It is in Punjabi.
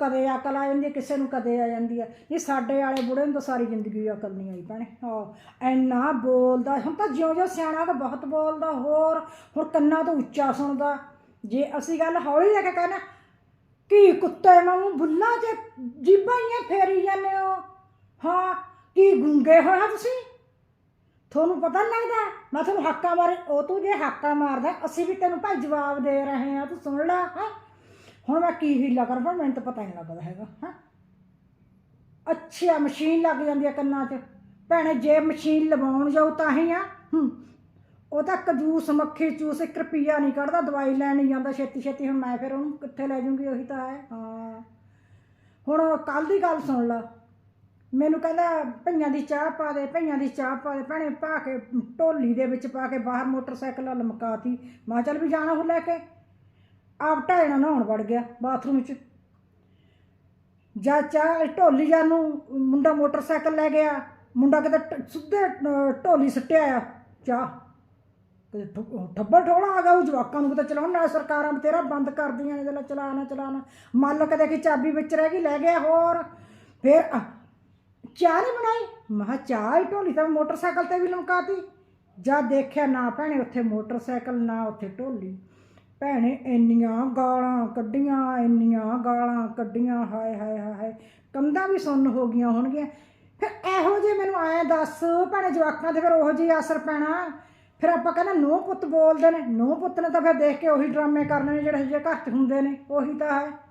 ਕਦੇ ਅਕਲ ਆ ਜਾਂਦੀ ਹੈ, ਕਿਸੇ ਨੂੰ ਕਦੇ ਆ ਜਾਂਦੀ ਹੈ। ਇਹ ਸਾਡੇ ਵਾਲੇ ਬੁੜੇ ਨੂੰ ਤਾਂ ਸਾਰੀ ਜ਼ਿੰਦਗੀ ਅਕਲ ਨਹੀਂ ਆਈ ਭੈਣੇ। ਹਾਂ ਇੰਨਾ ਬੋਲਦਾ, ਹੁਣ ਤਾਂ ਜਿਉਂ-ਜਿਉਂ ਸਿਆਣਾ ਤਾਂ ਬਹੁਤ ਬੋਲਦਾ, ਹੋਰ ਹੁਣ ਕੰਨਾਂ ਤੋਂ ਉੱਚਾ ਸੁਣਦਾ। ਜੇ ਅਸੀਂ ਗੱਲ ਹੌਲੀ ਲੈ ਕੇ ਕਹਿਣਾ ਕੀ ਕੁੱਤੇ ਵਾਂਗੂ ਬੁੱਲਾਂ 'ਚ ਜੀਬਾਂ ਹੀ ਫੇਰੀ ਜਾਂਦੇ ਹੋ? ਹਾਂ, ਕੀ ਗੁੰਗੇ ਹੋਇਆ ਤੁਸੀਂ? ਤੁਹਾਨੂੰ ਪਤਾ ਨਹੀਂ ਲੱਗਦਾ? ਮੈਂ ਤੁਹਾਨੂੰ ਹੱਕਾ ਮਾਰੇ ਉਹ ਤੂੰ ਜੇ ਹੱਕਾ ਮਾਰਦਾ, ਅਸੀਂ ਵੀ ਤੈਨੂੰ ਭਾਈ ਜਵਾਬ ਦੇ ਰਹੇ ਹਾਂ, ਤੂੰ ਸੁਣ ਲੈ, ਹਾਂ? ਹੁਣ ਮੈਂ ਕੀ ਹੀਲਾ ਕਰ ਮੈਨੂੰ ਤਾਂ ਪਤਾ ਨਹੀਂ ਲੱਗਦਾ ਹੈਗਾ, ਹਾਂ? ਅੱਛਾ ਮਸ਼ੀਨ ਲੱਗ ਜਾਂਦੀ ਆ ਕੰਨਾਂ 'ਚ। ਭੈਣੇ, ਜੇ ਮਸ਼ੀਨ ਲਵਾਉਣ ਜਾਉ ਤਾਂ ਹੀ ਆ। ਉਹ ਤਾਂ ਕਜੂਸ, ਮੱਖੀ ਚੂਸ ਇੱਕ ਰੁਪਿਆ ਨਹੀਂ ਕੱਢਦਾ, ਦਵਾਈ ਲੈਣ ਨਹੀਂ ਜਾਂਦਾ ਛੇਤੀ ਛੇਤੀ ਹੁਣ ਮੈਂ ਫਿਰ ਉਹਨੂੰ ਕਿੱਥੇ ਲੈ ਜੂੰਗੀ, ਉਹੀ ਤਾਂ ਹੈ। ਹਾਂ। ਹੁਣ ਕੱਲ ਦੀ ਗੱਲ ਸੁਣ ਲਾ। ਮੈਨੂੰ ਕਹਿੰਦਾ, ਭਈਆਂ ਦੀ ਚਾਹ ਪਾ ਦੇ, ਭਈਆਂ ਦੀ ਚਾਹ ਪਾ ਦੇ। ਭੈਣੇ, ਪਾ ਕੇ, ਢੋਲੀ ਦੇ ਵਿੱਚ ਪਾ ਕੇ ਬਾਹਰ ਮੋਟਰਸਾਈਕਲ ਨਾਲ ਲਮਕਾਤੀ। ਮੈਂ ਚੱਲ ਵੀ ਜਾਣਾ ਉਹ ਲੈ ਕੇ। ਆਪ ਢਾਇਣਾ ਨਹਾਉਣ ਵੜ ਗਿਆ ਬਾਥਰੂਮ 'ਚ ਜਾ ਚਾਹ ਢੋਲੀ ਜਾਂ ਨੂੰ ਮੁੰਡਾ ਮੋਟਰਸਾਈਕਲ ਲੈ ਗਿਆ, ਮੁੰਡਾ ਕਿਤੇ ਟ- ਸਿੱਧੇ ਢੋਲੀ ਸੱਟਿਆ ਆ, ਚਾਹ। ਤੇ ਠੱਬਲ ਠੋਲਾ ਆ ਗਿਆ ਉਹ ਜਵਾਕਾਂ ਨੂੰ ਕਿਤੇ ਚਲਾਉਣ, ਨਾਲ ਸਰਕਾਰਾਂ ਬਤੇਰਾ ਬੰਦ ਕਰਦੀਆਂ ਨੇ ਜਿਹੜਾ ਚਲਾਣਾ ਚਲਾਣਾ। ਮੰਨ ਲਓ ਕਦੇ ਕਿ ਚਾਬੀ ਵਿੱਚ ਰਹਿ ਗਈ, ਲੈ ਗਿਆ ਹੋਰ। ਫਿਰ ਚਾਹ ਨਹੀਂ ਬਣਾਈ? ਮੈਂ ਕਿਹਾ ਚਾਹ ਹੀ ਢੋਲੀ ਤਾਂ ਮੋਟਰਸਾਈਕਲ ਤੇ ਵੀ ਲਮਕਾਤੀ। ਜਦ ਦੇਖਿਆ ਨਾ ਭੈਣੇ ਉੱਥੇ ਮੋਟਰਸਾਈਕਲ, ਨਾ ਉੱਥੇ ਢੋਲੀ। ਭੈਣੇ, ਇੰਨੀਆਂ ਗਾਲਾਂ ਕੱਢੀਆਂ, ਇੰਨੀਆਂ ਗਾਲਾਂ ਕੱਢੀਆਂ, ਹਾਏ ਹਾਏ ਹਾਏ ਹਾਏ। ਕੰਧਾਂ ਵੀ ਸੁੰਨ ਹੋ ਗਈਆਂ ਹੋਣਗੀਆਂ। ਫਿਰ ਇਹੋ ਜਿਹੇ ਮੈਨੂੰ ਆਏ ਦੱਸ, ਭੈਣੇ ਜਵਾਕਾਂ ਤੇ ਫਿਰ ਉਹੋ ਜਿਹੀ ਅਸਰ ਪੈਣਾ। ਫਿਰ ਆਪਾਂ ਕਹਿੰਦੇ ਨੋ ਪੁੱਤ ਬੋਲਦੇ ਨੇ। ਨੋ ਪੁੱਤ ਨੇ ਤਾਂ ਫਿਰ ਦੇਖ ਕੇ ਉਹੀ ਡਰਾਮੇ ਕਰਨੇ ਨੇ ਜਿਹੜੇ ਜਿਹੇ ਘਰ 'ਚ ਹੁੰਦੇ ਨੇ। ਉਹੀ ਤਾਂ ਹੈ।